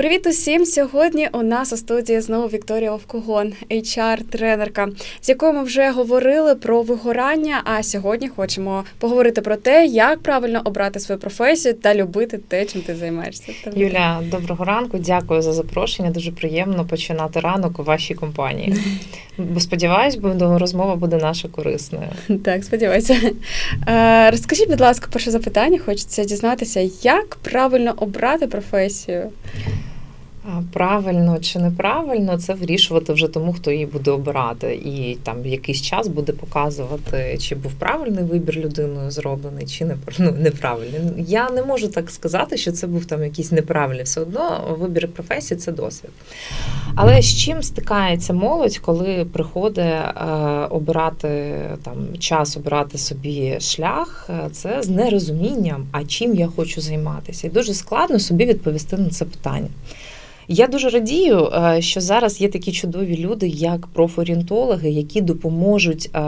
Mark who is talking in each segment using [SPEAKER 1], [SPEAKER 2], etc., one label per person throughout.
[SPEAKER 1] Привіт усім! Сьогодні у нас у студії знову Вікторія Овкогон, HR-тренерка, з якою ми вже говорили про вигорання. А сьогодні хочемо поговорити про те, як правильно обрати свою професію та любити те, чим ти займаєшся.
[SPEAKER 2] Юля, доброго ранку. Дякую за запрошення. Дуже приємно починати ранок у вашій компанії. Бо сподіваюсь, бо розмова буде наша корисною.
[SPEAKER 1] Так, сподіваюся. Е, Розкажіть, будь ласка, перше запитання. Хочеться дізнатися, як правильно обрати професію.
[SPEAKER 2] Правильно чи неправильно, це вирішувати вже тому, хто її буде обирати, і там якийсь час буде показувати, чи був правильний вибір людиною зроблений, чи не ну, неправильний. Я не можу так сказати, що це був там якийсь неправильний. Все одно вибір професії це досвід. Але з чим стикається молодь, коли приходить е, обирати там час, обирати собі шлях, е, це з нерозумінням, а чим я хочу займатися. І дуже складно собі відповісти на це питання. Я дуже радію, е, що зараз є такі чудові люди, як профорієнтологи, які допоможуть е,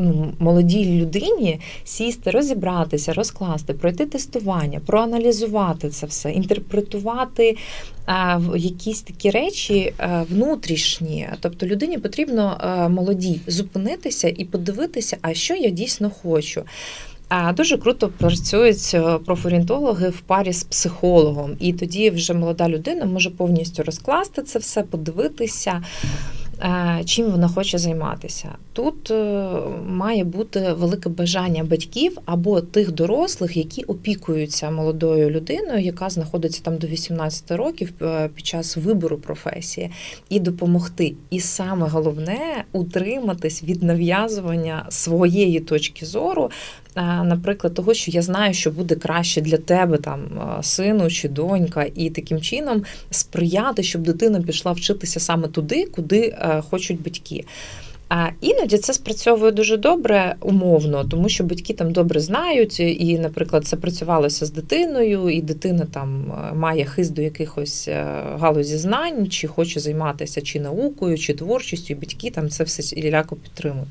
[SPEAKER 2] ну, молодій людині сісти, розібратися, розкласти, пройти тестування, проаналізувати це все, інтерпретувати е, якісь такі речі внутрішні. Тобто людині потрібно молодій зупинитися і подивитися, а що я дійсно хочу. Дуже круто працюють е, профорієнтологи в парі з психологом, і тоді вже молода людина може повністю розкласти це все, подивитися. Е, чим вона хоче займатися. Тут е, має бути велике бажання батьків або тих дорослих, які опікуються молодою людиною, яка знаходиться там до 18 років під час вибору професії, і допомогти. І саме головне утриматись від нав'язування своєї точки зору наприклад, того, що я знаю, що буде краще для тебе, там сину чи донька, і таким чином сприяти, щоб дитина пішла вчитися саме туди, куди е, хочуть батьки. А іноді це спрацьовує дуже добре умовно, тому що батьки там добре знають, і, наприклад, це працювалося з дитиною, і дитина там е, має хист до якихось е, галузі знань, чи хоче займатися чи наукою, чи творчістю, і батьки там це все іляко підтримують.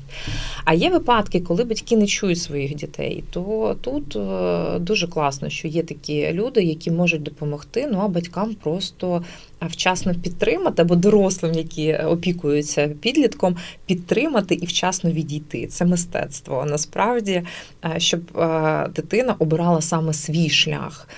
[SPEAKER 2] А є випадки, коли батьки не чують своїх дітей, то тут е, дуже класно, що є такі люди, які можуть допомогти. Ну а батькам просто вчасно підтримати, або дорослим, які опікуються підлітком, підтримати і вчасно відійти. Це мистецтво. Насправді, е, щоб е, дитина обирала саме свій шлях.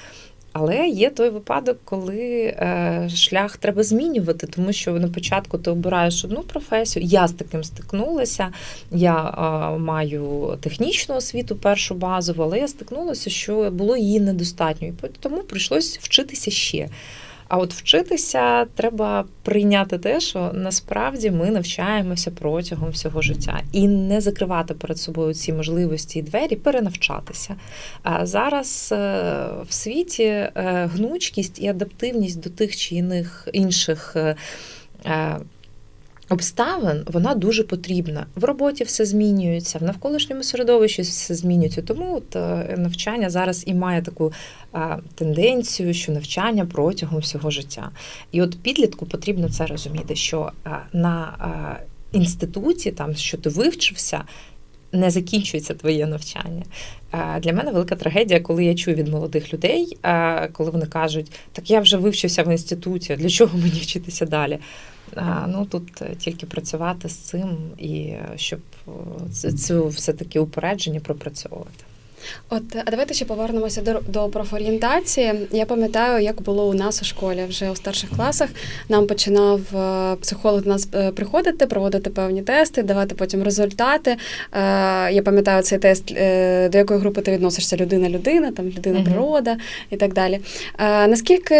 [SPEAKER 2] Але є той випадок, коли е, шлях треба змінювати, тому що на початку ти обираєш одну професію. Я з таким стикнулася. Я е, маю технічну освіту, першу базову, але я стикнулася, що було її недостатньо, і тому прийшлось вчитися ще. А от вчитися треба прийняти те, що насправді ми навчаємося протягом всього життя і не закривати перед собою ці можливості і двері, перенавчатися. А зараз е, в світі е, гнучкість і адаптивність до тих чи іних інших. Е, обставин вона дуже потрібна. В роботі все змінюється, в навколишньому середовищі все змінюється. Тому от е, навчання зараз і має таку тенденцію, що навчання протягом всього життя. І от підлітку потрібно це розуміти, що на інституті, там що ти вивчився. Не закінчується твоє навчання. Для мене велика трагедія, коли я чую від молодих людей, коли вони кажуть, так я вже вивчився в інституті, для чого мені вчитися далі? Ну тут е, тільки працювати з цим і е, щоб е, цю все таки упередження пропрацьовувати.
[SPEAKER 1] От, а давайте ще повернемося до до профорієнтації. Я пам'ятаю, як було у нас у школі вже у старших класах. Нам починав е, психолог до нас е, приходити, проводити певні тести, давати потім результати. Е, я пам'ятаю цей тест, до якої групи ти відносишся людина-людина, там людина-природа uh і так далі. Наскільки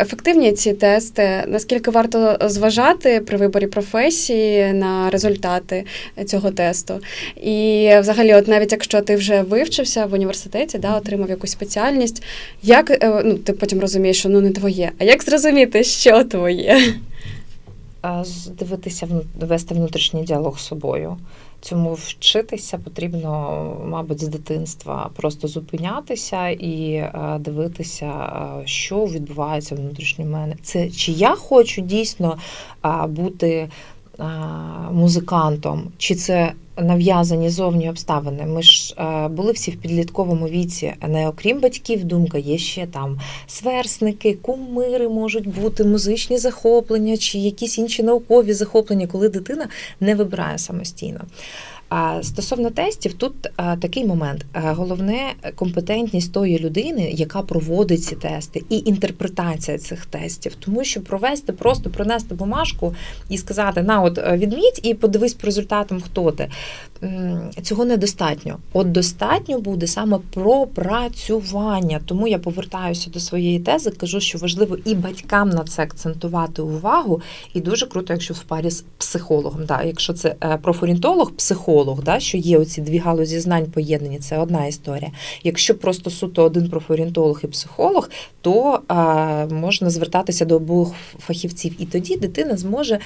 [SPEAKER 1] ефективні ці тести, наскільки варто зважати при виборі професії на результати цього тесту? І взагалі, от навіть якщо ти вже вивчив вивчився в університеті, да, отримав якусь спеціальність. Як е, ну, ти потім розумієш, що ну не твоє, а як зрозуміти, що твоє?
[SPEAKER 2] Дивитися, вести внутрішній діалог з собою. Цьому вчитися потрібно, мабуть, з дитинства просто зупинятися і е, дивитися, е, що відбувається внутрішньо мене. Це чи я хочу дійсно бути музикантом, чи це нав'язані зовні обставини. Ми ж е, були всі в підлітковому віці, не окрім батьків, думка, є ще там сверсники, кумири можуть бути, музичні захоплення чи якісь інші наукові захоплення, коли дитина не вибирає самостійно. Стосовно тестів, тут такий момент. Головне компетентність тої людини, яка проводить ці тести, і інтерпретація цих тестів. Тому що провести, просто принести бумажку і сказати: на, от е, відміть і подивись по результатам, хто ти. Цього недостатньо. От достатньо буде саме пропрацювання. Тому я повертаюся до своєї тези, кажу, що важливо і батькам на це акцентувати увагу, і дуже круто, якщо в парі з психологом. Да, якщо це е, профорієнтолог, психолог, да, що є оці дві галузі знань поєднані, це одна історія. Якщо просто суто один профорієнтолог і психолог, то е, можна звертатися до обох фахівців, і тоді дитина зможе.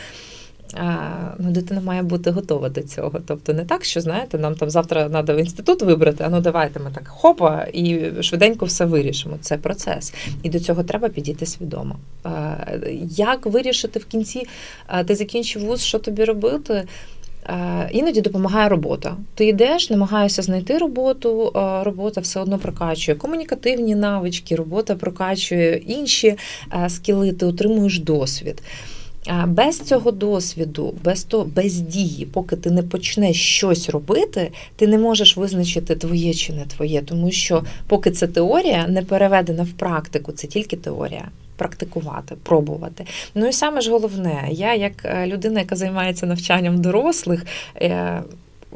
[SPEAKER 2] Ну, дитина має бути готова до цього. Тобто не так, що знаєте, нам там завтра треба в інститут вибрати, а ну давайте ми так хопа і швиденько все вирішимо. Це процес. І до цього треба підійти свідомо. Як вирішити в кінці, ти закінчив вуз, що тобі робити? Е, Іноді допомагає робота. Ти йдеш, намагаєшся знайти роботу. е, Робота все одно прокачує комунікативні навички, робота прокачує інші е, скіли, ти отримуєш досвід. Без цього досвіду, без то, без дії, поки ти не почнеш щось робити, ти не можеш визначити твоє чи не твоє, тому що поки це теорія не переведена в практику, це тільки теорія. Практикувати, пробувати. Ну і саме ж головне, я як е, людина, яка займається навчанням дорослих, е,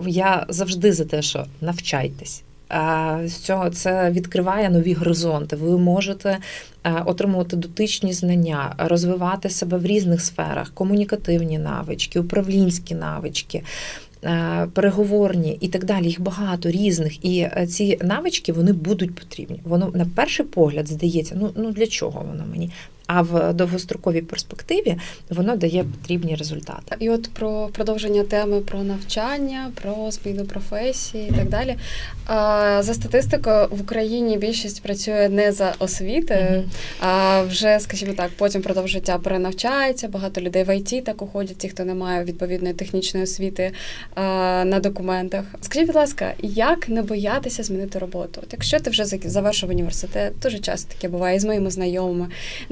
[SPEAKER 2] я завжди за те, що навчайтесь. З цього це відкриває нові горизонти. Ви можете е, отримувати дотичні знання, розвивати себе в різних сферах, комунікативні навички, управлінські навички. Е, Переговорні і так далі, їх багато різних, і е, ці навички вони будуть потрібні. Воно на перший погляд здається, ну ну для чого воно мені? А в довгостроковій перспективі воно дає потрібні результати.
[SPEAKER 1] І от про продовження теми про навчання, про зміну професії і так далі. За статистикою в Україні більшість працює не за освітою,
[SPEAKER 2] Мгм.
[SPEAKER 1] а вже, скажімо так, потім продовж життя перенавчається. Багато людей в ІТ так уходять, ті, хто не має відповідної технічної освіти на документах. Скажіть, будь ласка, як не боятися змінити роботу? От якщо ти вже завершив університет, дуже часто таке буває і з моїми знайомими.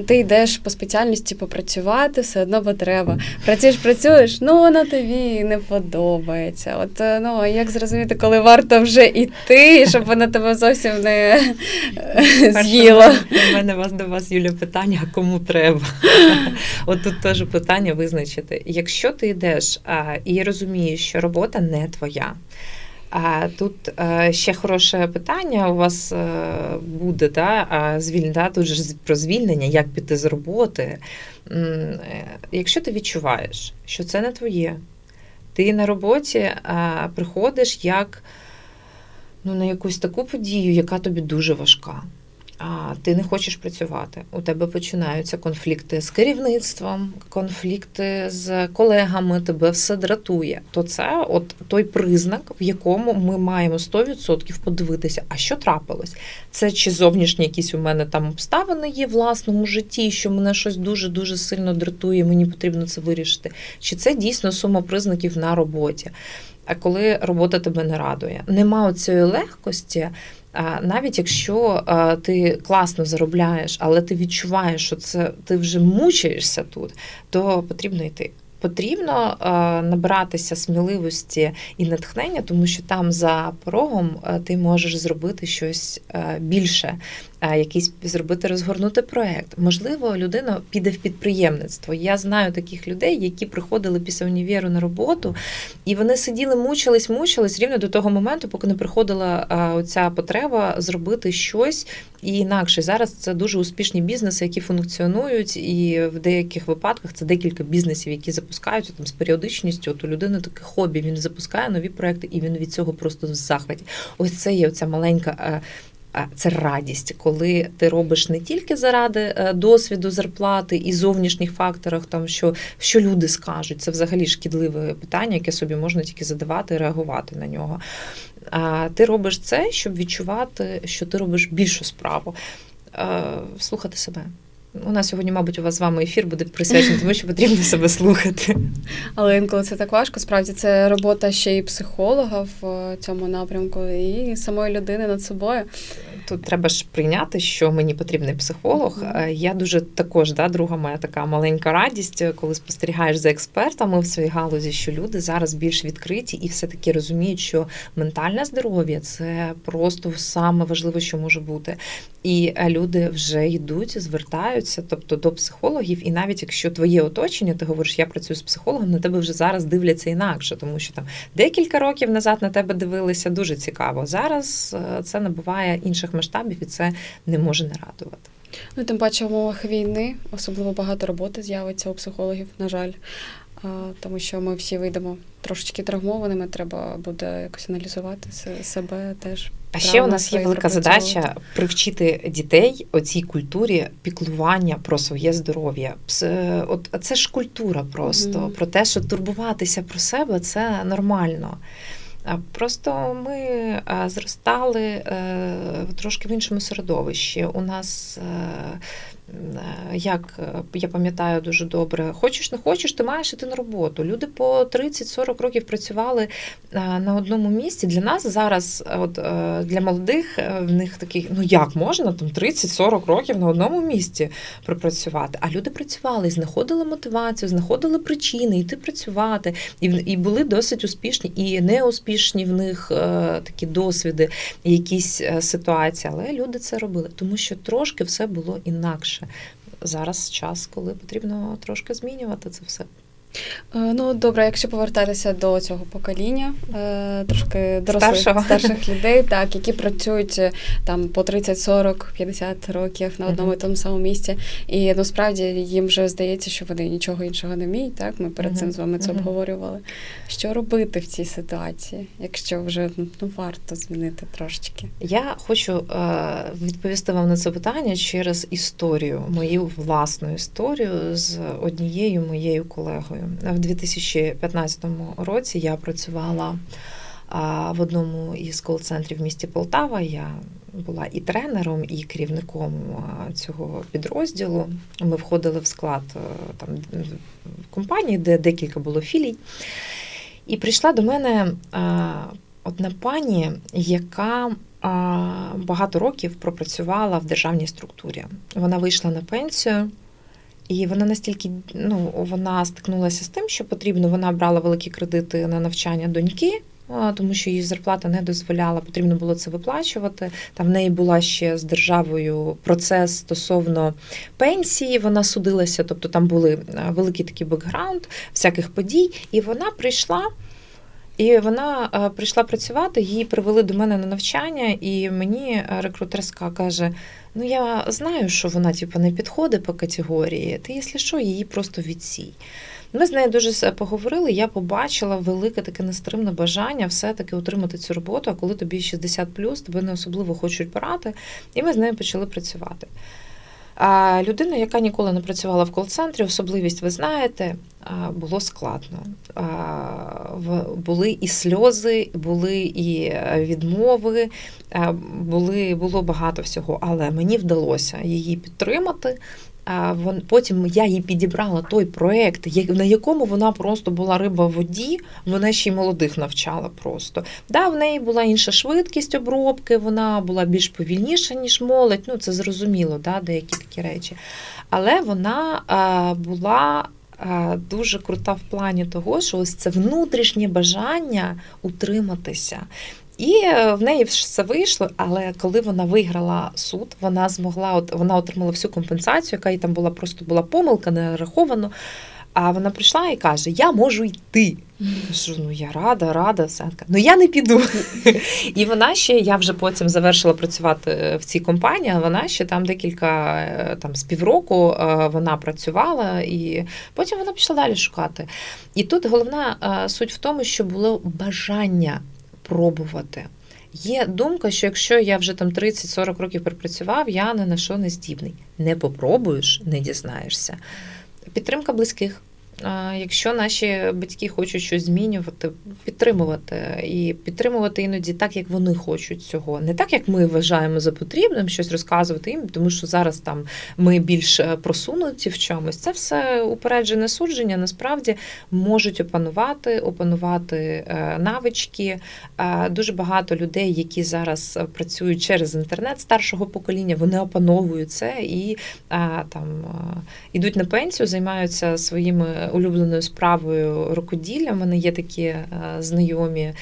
[SPEAKER 1] Ти йдеш по спеціальності попрацювати, все одно бо треба. Працюєш, працюєш, ну воно тобі не подобається. От е, ну як зрозуміти, коли варто вже йти, щоб воно тебе зовсім не е, з'їло.
[SPEAKER 2] У мене вас до вас, Юля, питання, а кому треба. От тут теж питання визначити. Якщо ти йдеш а, і розумієш, що робота не твоя. Тут е, ще хороше питання у вас е, буде, да, звіль, тут же про звільнення, як піти з роботи. Е, Якщо ти відчуваєш, що це не твоє, ти на роботі приходиш як ну, на якусь таку подію, яка тобі дуже важка. А ти не хочеш працювати. У тебе починаються конфлікти з керівництвом, конфлікти з колегами, тебе все дратує. То це от той признак, в якому ми маємо 100% подивитися, а що трапилось. Це чи зовнішні якісь у мене там обставини є в власному житті, що мене щось дуже дуже сильно дратує, мені потрібно це вирішити. Чи це дійсно сума признаків на роботі? А коли робота тебе не радує, нема цієї легкості. Навіть якщо ти класно заробляєш, але ти відчуваєш, що це ти вже мучаєшся тут, то потрібно йти. Потрібно набиратися сміливості і натхнення, тому що там за порогом ти можеш зробити щось більше, якийсь зробити розгорнути проект. Можливо, людина піде в підприємництво. Я знаю таких людей, які приходили після універу на роботу, і вони сиділи, мучились, мучились рівно до того моменту, поки не приходила оця потреба зробити щось і інакше. Зараз це дуже успішні бізнеси, які функціонують, і в деяких випадках це декілька бізнесів, які запускаються там з періодичністю. От у людини таке хобі. Він запускає нові проекти, і він від цього просто в захваті. Ось це є оця маленька. Це радість, коли ти робиш не тільки заради е, досвіду, зарплати і зовнішніх факторах, там що, що люди скажуть. Це взагалі шкідливе питання, яке собі можна тільки задавати і реагувати на нього. А ти робиш це, щоб відчувати, що ти робиш більшу справу, Е, слухати себе. У нас сьогодні, мабуть, у вас з вами ефір буде присвячений, тому що потрібно себе слухати.
[SPEAKER 1] Але інколи це так важко. Справді це робота ще й психолога в цьому напрямку, і самої людини над собою.
[SPEAKER 2] Тут треба ж прийняти, що мені потрібний психолог. Е, Я дуже також, да, друга моя така маленька радість, е, коли спостерігаєш за експертами в своїй галузі, що люди зараз більш відкриті і все-таки розуміють, що ментальне здоров'я це просто саме важливе, що може бути. І е, люди вже йдуть, звертаються, тобто до психологів, і навіть якщо твоє оточення, ти говориш, я працюю з психологом, на тебе вже зараз дивляться інакше, тому що там декілька років назад на тебе дивилися дуже цікаво. Зараз це набуває інших масштабів, і це не може не радувати.
[SPEAKER 1] Ну, тим паче в умовах війни особливо багато роботи з'явиться у психологів, на жаль. Тому що ми всі вийдемо трошечки травмованими, треба буде якось аналізувати себе теж.
[SPEAKER 2] А ще у нас є велика задача привчити дітей оцій культурі піклування про своє здоров'я. Пс- От це ж культура просто
[SPEAKER 1] Мгм.
[SPEAKER 2] про те, що турбуватися про себе це нормально. Просто ми зростали е, трошки в іншому середовищі. У нас, е, е, як е, я пам'ятаю дуже добре, хочеш не хочеш, ти маєш іти на роботу. Люди по 30-40 років працювали е, на одному місці. Для нас зараз, е, от е, для молодих, е, в них такий, ну як можна там 30-40 років на одному місці пропрацювати. А люди працювали, і знаходили мотивацію, знаходили причини йти працювати, і, і були досить успішні, і неуспішні в них е, такі досвіди, якісь е, ситуації. Але люди це робили, тому що трошки все було інакше. Зараз час, коли потрібно трошки змінювати це все.
[SPEAKER 1] Е, Ну, добре, якщо повертатися до цього покоління, е, трошки дорослих
[SPEAKER 2] Старшого.
[SPEAKER 1] старших людей, так, які працюють е, там по 30, 40, 50 років на одному і тому самому місці. І насправді їм вже здається, що вони нічого іншого не вміють. Так, ми перед цим з вами це обговорювали. Що робити в цій ситуації, якщо вже ну варто змінити трошечки?
[SPEAKER 2] Я хочу відповісти вам на це питання через історію, мою власну історію з однією моєю колегою. В 2015 році я працювала в одному із кол-центрів в місті Полтава. Я була і тренером, і керівником цього підрозділу. Ми входили в склад е, там компанії, де декілька було філій. І прийшла до мене одна пані, яка багато років пропрацювала в державній структурі. Вона вийшла на пенсію. І вона настільки ну вона стикнулася з тим, що потрібно. Вона брала великі кредити на навчання доньки, тому що її зарплата не дозволяла, потрібно було це виплачувати. Там в неї була ще з державою процес стосовно пенсії. Вона судилася, тобто там були а, великий такий бекграунд всяких подій. І вона прийшла. І вона прийшла працювати, її привели до мене на навчання, і мені рекрутерська каже: Ну я знаю, що вона типу, не підходить по категорії. Ти, якщо що, її просто відсій. Ми з нею дуже поговорили. Я побачила велике таке нестримне бажання все-таки отримати цю роботу. А коли тобі 60 тебе не особливо хочуть брати, і ми з нею почали працювати. А людина, яка ніколи не працювала в кол-центрі, особливість ви знаєте, було складно. Були і сльози, були і е, відмови, були, було багато всього, але мені вдалося її підтримати. Потім я їй підібрала той проект, на якому вона просто була риба в воді, вона ще й молодих навчала просто. Да, в неї була інша швидкість обробки, вона була більш повільніша, ніж молодь. Ну, це зрозуміло, да, деякі такі речі. Але вона була дуже крута в плані того, що ось це внутрішнє бажання утриматися. І е, в неї все вийшло, але коли вона виграла суд, вона змогла от вона отримала всю компенсацію, яка їй там була просто була помилка, не раховано. А вона прийшла і каже: Я можу йти. Кажу, ну я рада, рада, все. Ну я не піду. І вона ще, я вже потім завершила працювати в цій компанії, вона ще там декілька е, там з півроку е, вона працювала, і потім вона пішла далі шукати. І тут головна е, суть в тому, що було бажання пробувати. Є думка, що якщо я вже там 30-40 років пропрацював, я не на що не здібний. Не попробуєш, не дізнаєшся. Підтримка близьких. Якщо наші батьки хочуть щось змінювати, підтримувати і підтримувати іноді так, як вони хочуть цього, не так, як ми вважаємо за потрібним щось розказувати їм, тому що зараз там ми більш е, просунуті в чомусь. Це все упереджене судження. Насправді можуть опанувати, опанувати е, навички. Е, Дуже багато людей, які зараз працюють через інтернет старшого покоління, вони опановують це і там ідуть на пенсію, займаються своїми улюбленою справою рукоділля. У мене є такі е, знайомі.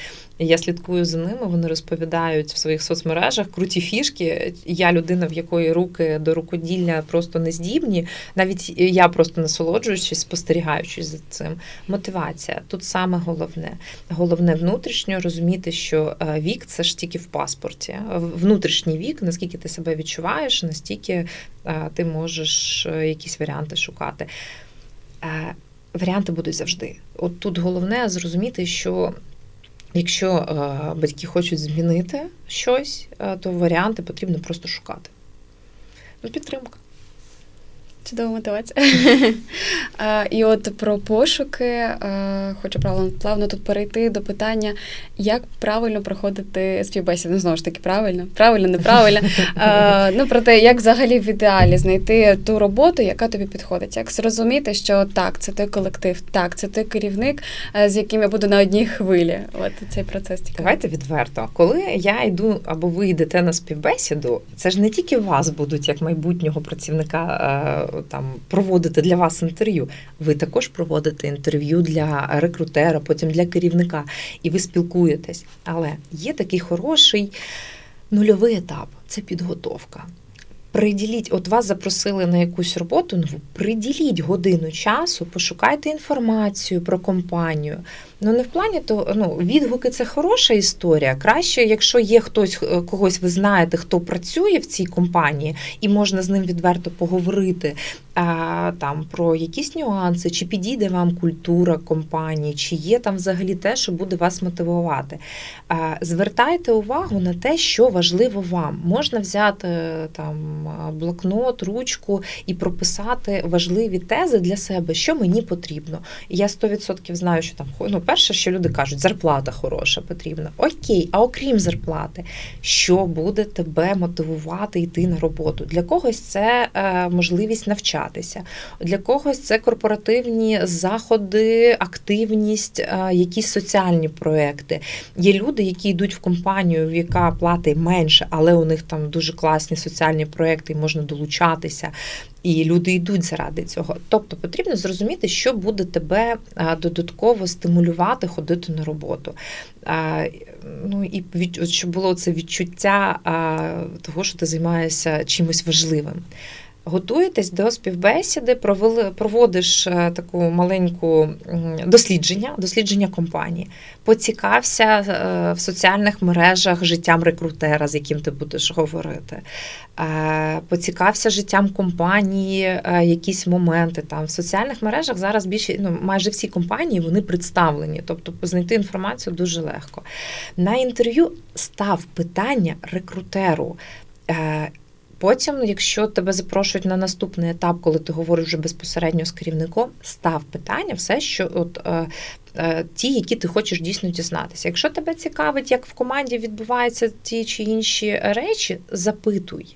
[SPEAKER 2] Я слідкую за ними. Вони розповідають в своїх соцмережах круті фішки. Я людина, в якої руки до рукоділля просто не здібні. Навіть я просто насолоджуючись, спостерігаючись за цим. Мотивація тут саме головне. Головне внутрішньо розуміти, що е, вік це ж тільки в паспорті. Внутрішній вік, наскільки ти себе відчуваєш, настільки е, ти можеш якісь варіанти шукати. Варіанти будуть завжди. От тут головне зрозуміти, що якщо е, батьки хочуть змінити щось, е, то варіанти потрібно просто шукати. Ну, підтримка.
[SPEAKER 1] Чудова мотивація. Е, І от про пошуки е, хочу плавно, плавно тут перейти до питання, як правильно проходити співбесіду. Ну, знову ж таки, правильно, правильно, неправильно. Е, Ну, про те, як взагалі в ідеалі знайти ту роботу, яка тобі підходить, як зрозуміти, що так, це той колектив, так, це той керівник, з яким я буду на одній хвилі. От цей процес цікавий.
[SPEAKER 2] Давайте відверто. Коли я йду або ви йдете на співбесіду, це ж не тільки вас будуть як майбутнього працівника там проводити для вас інтерв'ю. Ви також проводите інтерв'ю для рекрутера, потім для керівника, і ви спілкуєтесь. Але є такий хороший нульовий етап це підготовка. Приділіть, от вас запросили на якусь роботу нову, приділіть годину часу, пошукайте інформацію про компанію. Ну не в плані то ну відгуки це хороша історія. Краще, якщо є хтось, е, когось ви знаєте, хто працює в цій компанії, і можна з ним відверто поговорити а, там про якісь нюанси, чи підійде вам культура компанії, чи є там взагалі те, що буде вас мотивувати. А, звертайте увагу на те, що важливо вам. Можна взяти там блокнот, ручку і прописати важливі тези для себе, що мені потрібно. Я 100% знаю, що там ну, перше, що люди кажуть, зарплата хороша потрібна. Окей, а окрім зарплати, що буде тебе мотивувати йти на роботу? Для когось це е, можливість навчатися, для когось це корпоративні заходи, активність, е, якісь соціальні проекти. Є люди, які йдуть в компанію, яка платить менше, але у них там дуже класні соціальні проекти, і можна долучатися. І люди йдуть заради цього. Тобто потрібно зрозуміти, що буде тебе додатково стимулювати ходити на роботу. Ну і від, щоб було це відчуття того, що ти займаєшся чимось важливим. Готуєтесь до співбесіди, проводиш е, таку маленьку дослідження, дослідження компанії. Поцікався е, в соціальних мережах життям рекрутера, з яким ти будеш говорити. Е, Поцікався життям компанії, якісь моменти там в соціальних мережах зараз більше ну майже всі компанії вони представлені, тобто знайти інформацію дуже легко. На інтерв'ю став питання рекрутеру. Потім, якщо тебе запрошують на наступний етап, коли ти говориш вже безпосередньо з керівником, став питання, все, що от е, е, ті, які ти хочеш дійсно дізнатися. Якщо тебе цікавить, як в команді відбуваються ті чи інші речі, запитуй.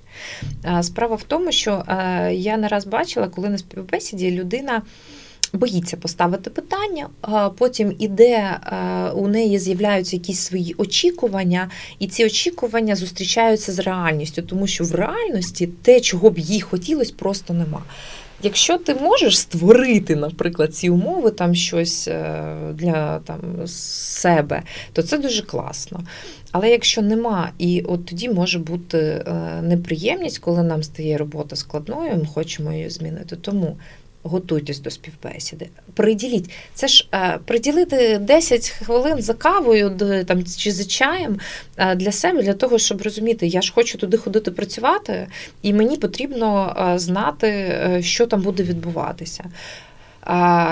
[SPEAKER 2] Е, Справа в тому, що е, я не раз бачила, коли на співбесіді людина. Боїться поставити питання, а потім іде, е, у неї з'являються якісь свої очікування, і ці очікування зустрічаються з реальністю, тому що в реальності те, чого б їй хотілося, просто нема. Якщо ти можеш створити, наприклад, ці умови, там щось е, для там, себе, то це дуже класно. Але якщо нема, і от тоді може бути е, неприємність, коли нам стає робота складною, ми хочемо її змінити. Тому готуйтесь до співбесіди. Приділіть. Це ж е, приділити 10 хвилин за кавою там, чи за чаєм е, для себе, для того, щоб розуміти, я ж хочу туди ходити працювати, і мені потрібно е, знати, що там буде відбуватися.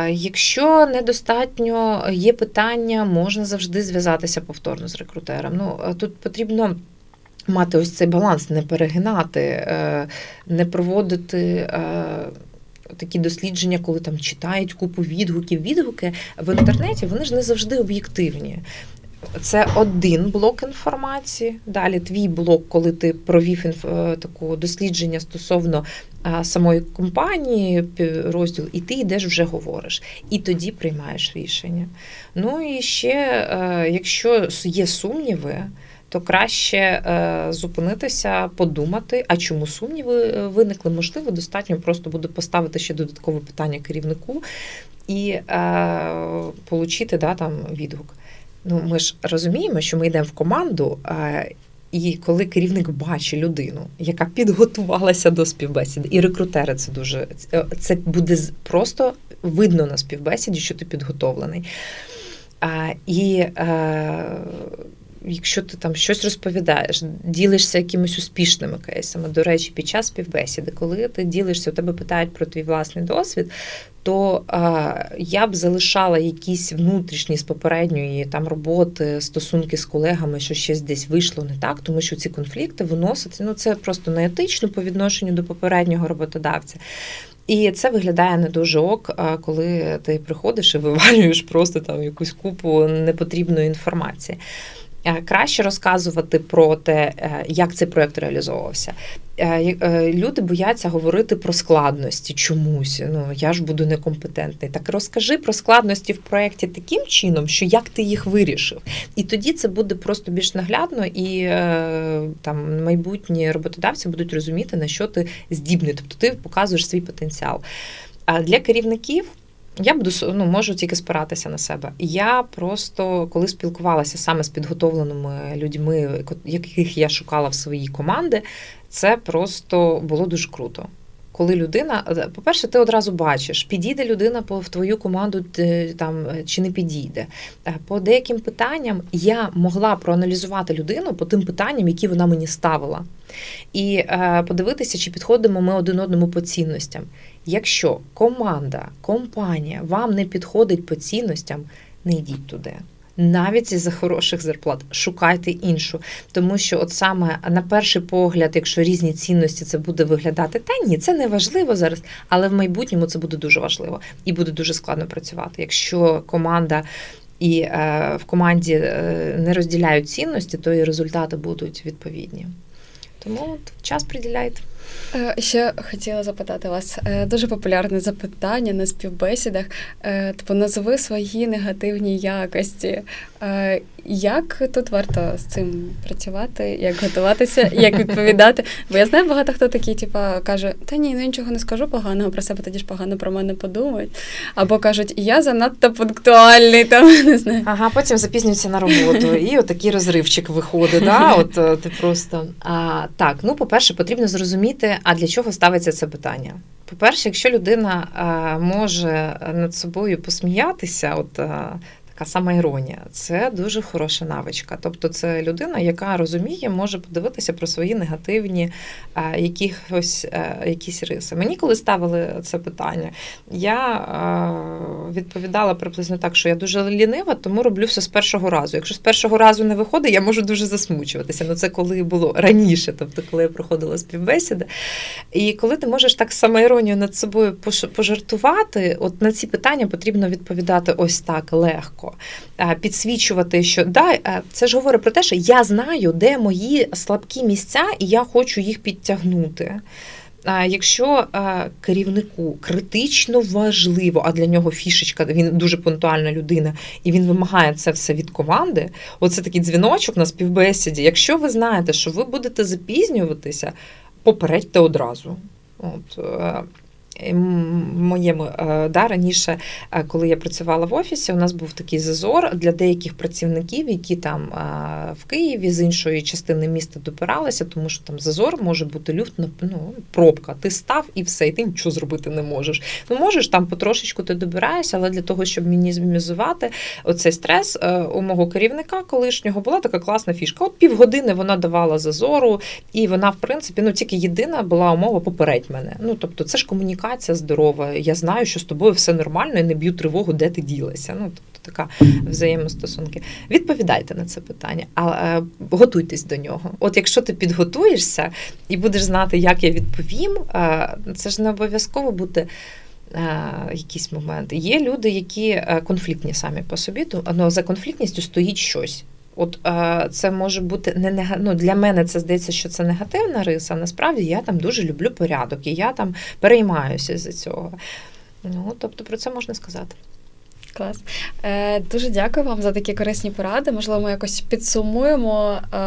[SPEAKER 2] Якщо недостатньо є питання, можна завжди зв'язатися повторно з рекрутером. Ну тут потрібно. Мати ось цей баланс, не перегинати, не проводити такі дослідження, коли там читають купу відгуків. Відгуки в інтернеті вони ж не завжди об'єктивні. Це один блок інформації. Далі твій блок, коли ти провів інф... е, таку дослідження стосовно самої компанії, розділ, і ти йдеш вже говориш, і тоді приймаєш рішення. Ну і ще, е, якщо є сумніви, то краще е, зупинитися, подумати, а чому сумніви е, виникли. Можливо, достатньо просто буде поставити ще додаткове питання керівнику і е, получити да, там, відгук. Ну, ми ж розуміємо, що ми йдемо в команду. е, І коли керівник бачить людину, яка підготувалася до співбесіди, і рекрутери це дуже це- це буде просто видно на співбесіді, що ти підготовлений. А, І е, якщо ти там щось розповідаєш, ділишся якимись успішними кейсами. До речі, під час співбесіди, коли ти ділишся, у тебе питають про твій власний досвід, то е, я б залишала якісь внутрішні з попередньої там роботи, стосунки з колегами, що щось десь вийшло не так, тому що ці конфлікти виносяться. Ну це просто неетично по відношенню до попереднього роботодавця. І це виглядає не дуже ок, коли ти приходиш і вивалюєш просто там якусь купу непотрібної інформації. Е, Краще розказувати про те, е, як цей проект реалізовувався. Е, Люди бояться говорити про складності чомусь. Ну я ж буду некомпетентний. Так розкажи про складності в проєкті таким чином, що як ти їх вирішив. І тоді це буде просто більш наглядно, і там майбутні роботодавці будуть розуміти, на що ти здібний. Тобто ти показуєш свій потенціал. А для керівників. Я буду ну, можу тільки спиратися на себе. Я просто коли спілкувалася саме з підготовленими людьми, яких я шукала в своїй команди, це просто було дуже круто. Коли людина, е, по-перше, ти одразу бачиш, підійде людина в твою команду там е, чи не підійде. Е, По деяким питанням я могла проаналізувати людину по тим питанням, які вона мені ставила, і подивитися, чи підходимо ми один одному по цінностям. Якщо команда, компанія вам не підходить по цінностям, не йдіть туди. Навіть із-за хороших зарплат шукайте іншу, тому що от саме на перший погляд, якщо різні цінності це буде виглядати, та ні, це не важливо зараз, але в майбутньому це буде дуже важливо і буде дуже складно працювати. Якщо команда і е, в команді е, не розділяють цінності, то і результати будуть відповідні. Тому от, час приділяйте.
[SPEAKER 1] Е, Ще хотіла запитати вас е, дуже популярне запитання на співбесідах. Е, Типу, назви свої негативні якості. Як тут варто з цим працювати, як готуватися, як відповідати? Бо я знаю, багато хто такий, типу, каже: Та ні, ну нічого не скажу поганого про себе, тоді ж погано про мене подумають. Або кажуть, я занадто пунктуальний, там не знаю.
[SPEAKER 2] Ага, потім запізнюється на роботу, і отакий розривчик виходить. Да? От ти просто а, так. Ну, по-перше, потрібно зрозуміти, а для чого ставиться це питання. По-перше, якщо людина а, може над собою посміятися, от а, така сама іронія, це дуже хороша навичка. Тобто, це людина, яка розуміє, може подивитися про свої негативні а, якихось, а, якісь риси. Мені коли ставили це питання, я а, відповідала приблизно так, що я дуже лінива, тому роблю все з першого разу. Якщо з першого разу не виходить, я можу дуже засмучуватися. Ну це коли було раніше, тобто коли я проходила співбесіди. І коли ти можеш так самоіронію над собою пожартувати, от на ці питання потрібно відповідати ось так легко, А, підсвічувати, що да, е, це ж говорить про те, що я знаю, де мої слабкі місця, і я хочу їх підтягнути. Якщо е, керівнику критично важливо, а для нього фішечка, він дуже пунктуальна людина, і він вимагає це все від команди. Оце такий дзвіночок на співбесіді. Якщо ви знаєте, що ви будете запізнюватися, попередьте одразу. От, е, моєму е, да, раніше, е, коли я працювала в офісі, у нас був такий зазор для деяких працівників, які там е, в Києві з іншої частини міста добиралися, тому що там зазор може бути люфт, ну, пробка. Ти став і все, і ти нічого зробити не можеш. Ну можеш там потрошечку ти добираєшся, але для того, щоб мінімізувати оцей стрес е, у мого керівника колишнього була така класна фішка. От півгодини вона давала зазору, і вона, в принципі, ну тільки єдина була умова попередь мене. Ну тобто, це ж комунікація здорова. Я знаю, що з тобою все нормально, і не б'ю тривогу, де ти ділася. Ну тобто така взаємостосунки. Відповідайте на це питання, а е, готуйтесь до нього. От якщо ти підготуєшся і будеш знати, як я відповім, е, це ж не обов'язково бути якісь моменти. Є люди, які е, конфліктні самі по собі, то ну, за конфліктністю стоїть щось. От е, це може бути не нега... ну, для мене це здається, що це негативна риса. Насправді я там дуже люблю порядок, і я там переймаюся з цього. Ну, тобто про це можна сказати.
[SPEAKER 1] Клас. Е, дуже дякую вам за такі корисні поради. Можливо, ми якось підсумуємо е,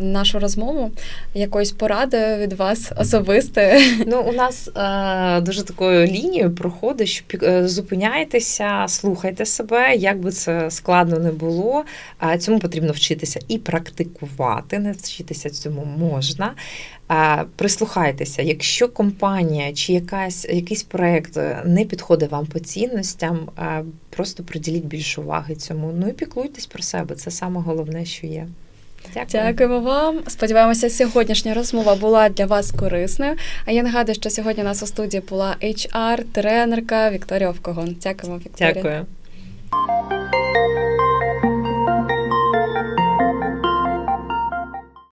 [SPEAKER 1] нашу розмову якоюсь порадою від вас особистою.
[SPEAKER 2] Ну, у нас е, дуже такою лінією проходить, що е, зупиняйтеся, слухайте себе, як би це складно не було. А цьому потрібно вчитися і практикувати. Не вчитися цьому можна. Прислухайтеся, якщо компанія чи якась, якийсь проект е, не підходить вам по цінностям, просто приділіть більше уваги цьому. Ну і піклуйтесь про себе. Це саме головне, що є. Дякую.
[SPEAKER 1] Дякуємо вам. Сподіваємося, сьогоднішня розмова була для вас корисною. А я нагадую, що сьогодні у нас у студії була HR-тренерка Вікторія Овкогон. Дякуємо, Вікторія.
[SPEAKER 2] Дякую.